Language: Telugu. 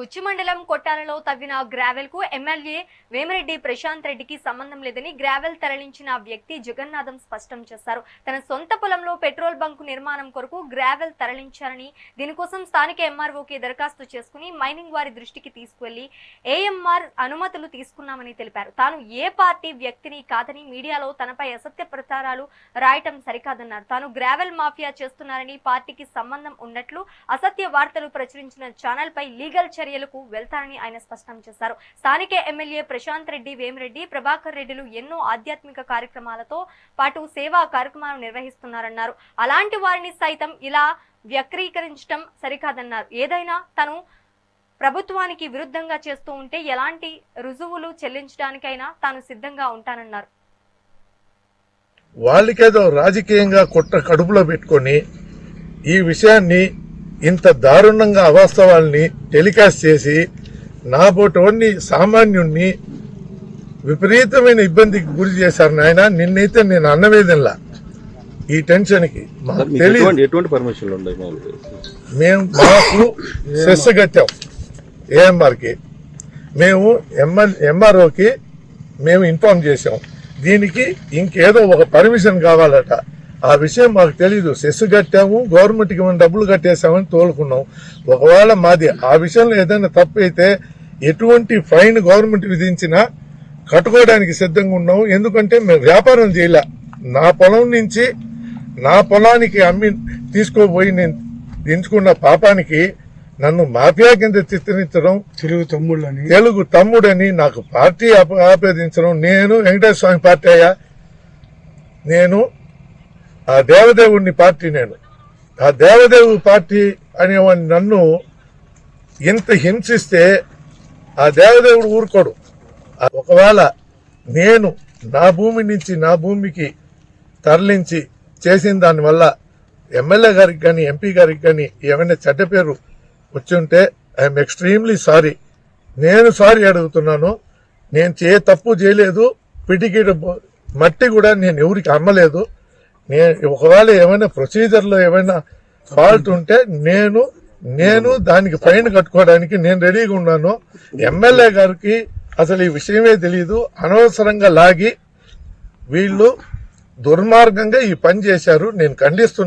బుచ్చి మండలం కొట్టాలలో తవ్విన గ్రావెల్కు ఎమ్మెల్యే వేమిరెడ్డి ప్రశాంత్ రెడ్డికి సంబంధం లేదని గ్రావెల్ తరలించిన వ్యక్తి జగన్నాథం స్పష్టం చేశారు. తన సొంత పొలంలో పెట్రోల్ బంకు నిర్మాణం కొరకు గ్రావెల్ తరలించారని దీనికోసం స్థానిక ఎంఆర్ఓకి దరఖాస్తు చేసుకుని మైనింగ్ వారి దృష్టికి తీసుకువెళ్ళి ఏఎంఆర్ అనుమతులు తీసుకున్నామని తెలిపారు. తాను ఏ పార్టీ వ్యక్తిని కాదని మీడియాలో తనపై అసత్య ప్రచారాలు రాయటం సరికాదన్నారు. తాను గ్రావెల్ మాఫియా చేస్తున్నారని పార్టీకి సంబంధం ఉన్నట్లు అసత్య వార్తలు ప్రచురించిన ఛానల్ పై లీగల్ చర్యలకు వెళ్తారని ఆయన స్పష్టం చేశారు. స్థానిక ఎమ్మెల్యే ప్రశాంత్ రెడ్డి వేమిరెడ్డి ప్రభాకర్ రెడ్డిలు ఎన్నో ఆధ్యాత్మిక కార్యక్రమాలతో పాటు సేవా కార్యక్రమాలు నిర్వహిస్తున్నారన్నారు. అలాంటి వారిని సైతం ఇలా వ్యక్రీకరించడం సరికాదన్నారు. ఏదైనా తను ప్రభుత్వానికి విరుద్ధంగా చేస్తూ ఉంటే ఎలాంటి రుజువులు చెల్లించడానికైనా తాను సిద్ధంగా ఉంటానన్నారు. వాళ్ళకేదో రాజకీయంగా కొట్ట కడుపులో పెట్టుకొని ఈ విషయాన్ని ఇంత దారుణంగా అవాస్తవాల్ని టెలికాస్ట్ చేసి నా బోటోన్ని సామాన్యుణ్ణి విపరీతమైన ఇబ్బందికి గురి చేశారు నాయన. నిన్నైతే నేను అన్నవేదనలా. ఈ టెన్షన్కి మాకు తెలియదు మేము మాకు సెస్ కట్టాం ఏఎంఆర్కి. మేము ఎంఎల్ ఎంఆర్ఓకి మేము ఇన్ఫార్మ్ చేసాం దీనికి ఇంకేదో ఒక పర్మిషన్ కావాలట. ఆ విషయం మాకు తెలీదు. సెస్ కట్టాము గవర్నమెంట్కి మనం డబ్బులు కట్టేసామని తోలుకున్నాం. ఒకవేళ మాది ఆ విషయంలో ఏదైనా తప్పు అయితే ఎటువంటి ఫైన్ గవర్నమెంట్ విధించినా కట్టుకోవడానికి సిద్ధంగా ఉన్నాం ఎందుకంటే మేము వ్యాపారం చేయలే. నా పొలం నుంచి నా పొలానికి అమ్మి తీసుకోపోయి నేను ఎంచుకున్న పాపానికి నన్ను మాఫియా కింద చిత్రించడం తెలుగు తమ్ముళ్ళని. తెలుగు తమ్ముడని నాకు పార్టీ ఆప- ఆపాదించడం. నేను వెంకటేశ్వర స్వామి పార్టీ అయ్యా. నేను ఆ దేవదేవుడిని పార్టీ నేను. ఆ దేవదేవు పార్టీ అనేవాడిని నన్ను ఇంత హింసిస్తే ఆ దేవదేవుడు ఊరుకోడు. ఒకవేళ నేను నా భూమి నుంచి నా భూమికి తరలించి చేసిన దానివల్ల ఎమ్మెల్యే గారికి కానీ ఎంపీ గారికి కానీ ఏమైనా చెడ్డ పేరు వచ్చి ఉంటే ఐఎమ్ ఎక్స్ట్రీమ్లీ సారీ. నేను సారీ అడుగుతున్నాను. నేను చే తప్పు చేయలేదు. పిటికిడ మట్టి కూడా నేను ఎవరికి అమ్మలేదు. నేను ఒకవేళ ఏమైనా ప్రొసీజర్లో ఏమైనా ఫాల్ట్ ఉంటే నేను నేను దానికి ఫైన్ కట్టుకోవడానికి నేను రెడీగా ఉన్నాను. ఎమ్మెల్యే గారికి అసలు ఈ విషయమే తెలియదు అనవసరంగా లాగి వీళ్ళు దుర్మార్గంగా ఈ పని చేశారు. నేను ఖండిస్తున్నాను.